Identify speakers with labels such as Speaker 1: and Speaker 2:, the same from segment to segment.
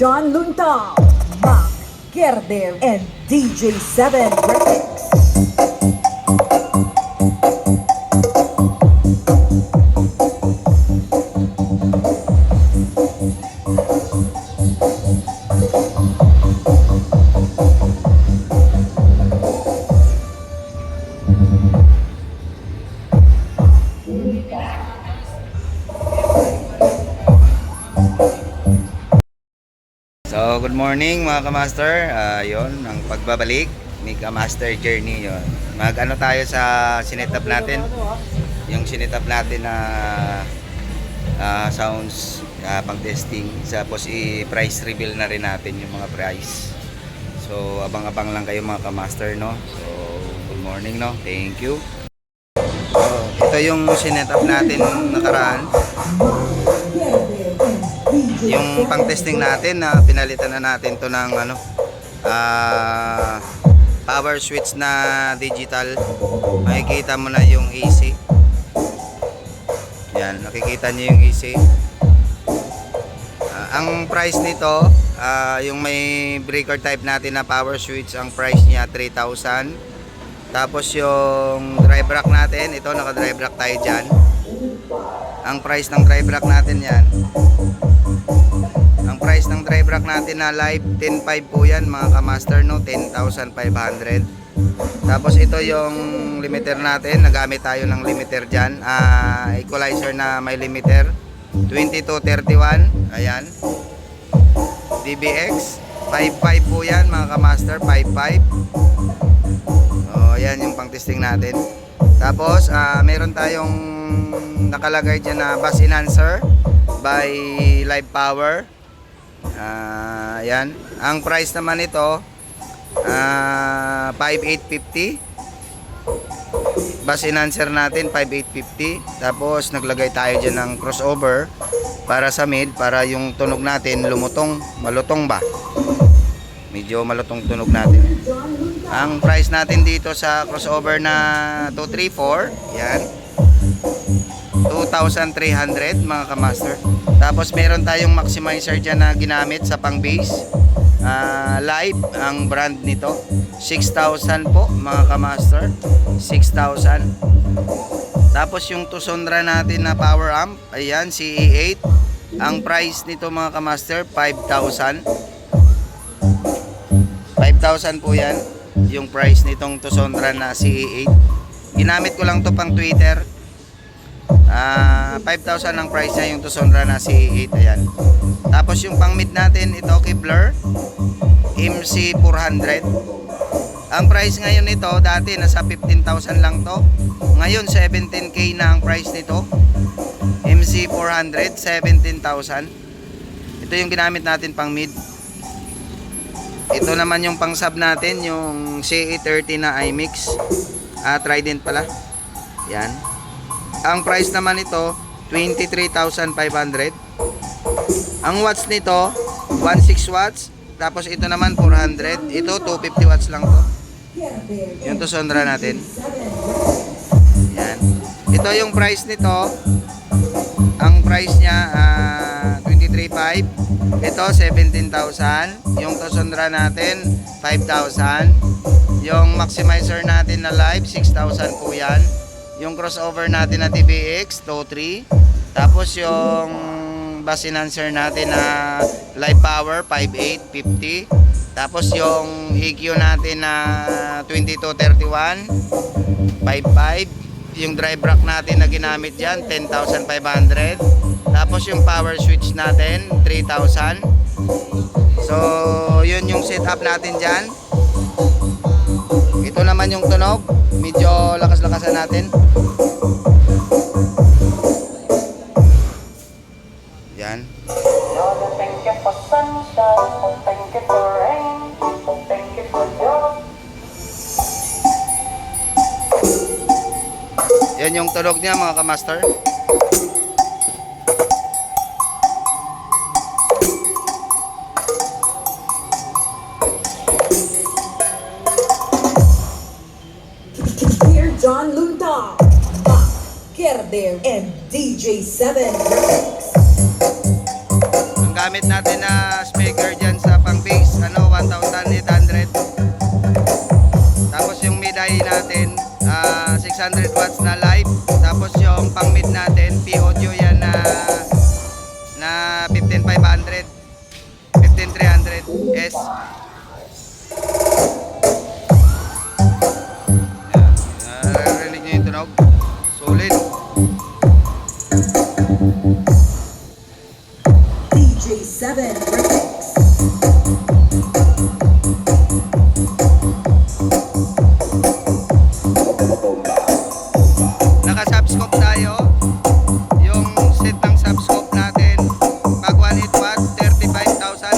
Speaker 1: John Luntal, Mac Gerdev, and DJ7
Speaker 2: good morning mga kamaster. Ah, yon ang pagbabalik ni Kamaster Journey yon. Mag-ano tayo sa sinetap natin. Yung sinetap natin na ah, sounds ah, pang testing. Tapos i-price reveal na rin natin yung mga price. So, abang-abang lang kayo mga kamaster, no? So, good morning, no? Thank you. So, ito yung sinetap natin nakaraan. Yung pang testing natin na pinalitan na natin to ng ano ah, power switch na digital. Makikita mo na yung AC. Yan, nakikita niyo yung AC. Ah, ang price nito, ah, yung may breaker type natin na power switch, ang price niya 3,000. Tapos yung drive rack natin, ito naka-drive rack tayo dyan. Ang price ng drive rack natin yan, ang price ng drive rack natin na live 10.5 po yan mga kamaster no? 10,500 tapos ito yung limiter natin. Nagamit tayo ng limiter dyan. Ah, equalizer na may limiter. 2231 ayan. DBX 5.5 po yan mga kamaster 5.5 oh yan yung pang testing natin. Tapos ah, meron tayong nakalagay dyan na bus enhancer by live power Ah, yan. Ang price naman nito ah 5850. Bus enhancer natin 5850. Tapos naglagay tayo diyan ng crossover para sa mid para yung tunog natin lumutong, malutong ba? Medyo malutong tunog natin. Ang price natin dito sa crossover na 234, yan. 2,300 mga kamaster. Tapos meron tayong maximizer dyan na ginamit sa pang bass. Ah, live ang brand nito. 6,000 po mga kamaster. 6,000. Tapos yung Tusondra natin na power amp, ayan, CE8. Ang price nito mga kamaster, 5,000. 5,000 po yan. Yung price nitong Tusondra na CE8. Ginamit ko lang to pang Twitter. Ah, 5,000 ang price niya yung Tusondra na CE8 ayan. Tapos yung pang mid natin ito Kevlar MC400. Ang price ngayon nito dati nasa 15,000 lang to. Ngayon 17k na ang price nito. MC400 17,000. Ito yung ginamit natin pang mid. Ito naman yung pang sub natin yung CE30 na iMix. Ah, Trident pala. Yan. Ang price naman nito, 23,500. Ang watts nito, 16 watts. Tapos ito naman, 400. Ito, 250 watts lang to. Yung Tusondra natin. Yan. Ito yung price nito. Ang price niya, ah, 23,500. Ito, 17,000. Yung Tusondra natin, 5,000. Yung maximizer natin na live, 6,000 po yan. Yung crossover natin na TBX, 2.3. Tapos yung bus enhancer natin na live power, 5.8, 50. Tapos yung EQ natin na 2231, 5.5. Yung drive rack natin na ginamit dyan, 10,500. Tapos yung power switch natin, 3,000. So, yun yung setup natin dyan. Ito naman yung tunog. Medyo lakas-lakasan natin. Yan. Yan yung tunog niya mga kamaster.
Speaker 1: John Luntal, Mac Gerdev, and DJ7 Graphics.
Speaker 2: Ang gamit natin na speaker dyan sa pang bass, ano, 1,800. Tapos yung mid-high natin, ah, 600 watts na live. Tapos yung pang mid natin, P-audio yan na na 15500. 15300 S. 35,000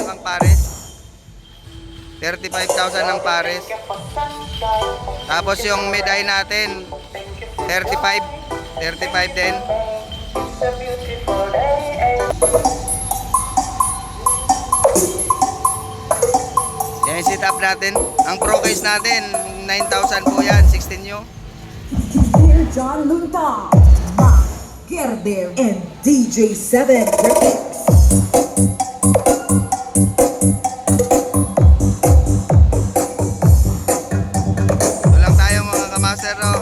Speaker 2: ang pares. 35,000 ang pares.
Speaker 3: Thank you for sunshine.
Speaker 2: Tapos yung mid-eye natin, 35. 35 din. Yan yung setup natin. Ang pro case natin, 9,000 po yan. 16 nyo.
Speaker 1: Dear John Lunta, Mark Gerdev, and DJ7 Remix.
Speaker 2: Ito lang tayo mga kamaster. Oh.